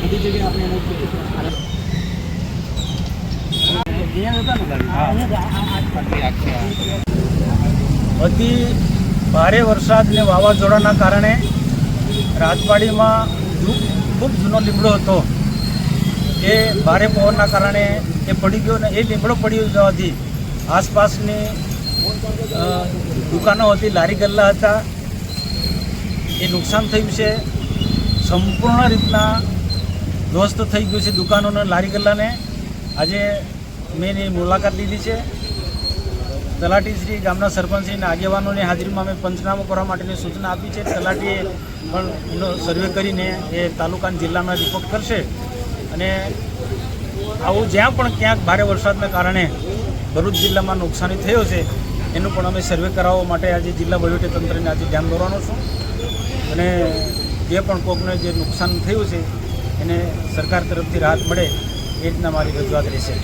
બધી જગ્યાએ આપણે એને અતિ ભારે વરસાદ ને વાવાઝોડાના કારણે રાજવાડીમાં ખૂબ જૂનો લીમડો હતો. એ ભારે પવનના કારણે એ પડી ગયો ને એ લીમડો પડી જવાથી આસપાસની દુકાનો હતી, લારી ગલ્લા હતા એ નુકસાન થયું છે. સંપૂર્ણ રીતના ધ્વસ્ત થઈ ગયું છે દુકાનોને, લારી ગલ્લાને. આજે મેં એની મુલાકાત લીધી છે. તલાટીશ્રી ગામના સરપંચશ્રીના આગેવાનોની હાજરીમાં અમે પંચનામું કરવા માટેની સૂચના આપી છે. તલાટીએ પણ એનો સર્વે કરીને એ તાલુકાના જિલ્લામાં રિપોર્ટ કરશે. અને આવું જ્યાં પણ ક્યાંક ભારે વરસાદના કારણે ભરૂચ જિલ્લામાં નુકસાની થયો છે, એનું પણ અમે સર્વે કરાવવા માટે આજે જિલ્લા વહીવટીતંત્રને આજે ધ્યાન દોરવાનો છું. અને જે પણ કોકને જે નુકસાન થયું છે, એને સરકાર તરફથી રાહત મળે, એ રીતના મારી રજૂઆત રહેશે.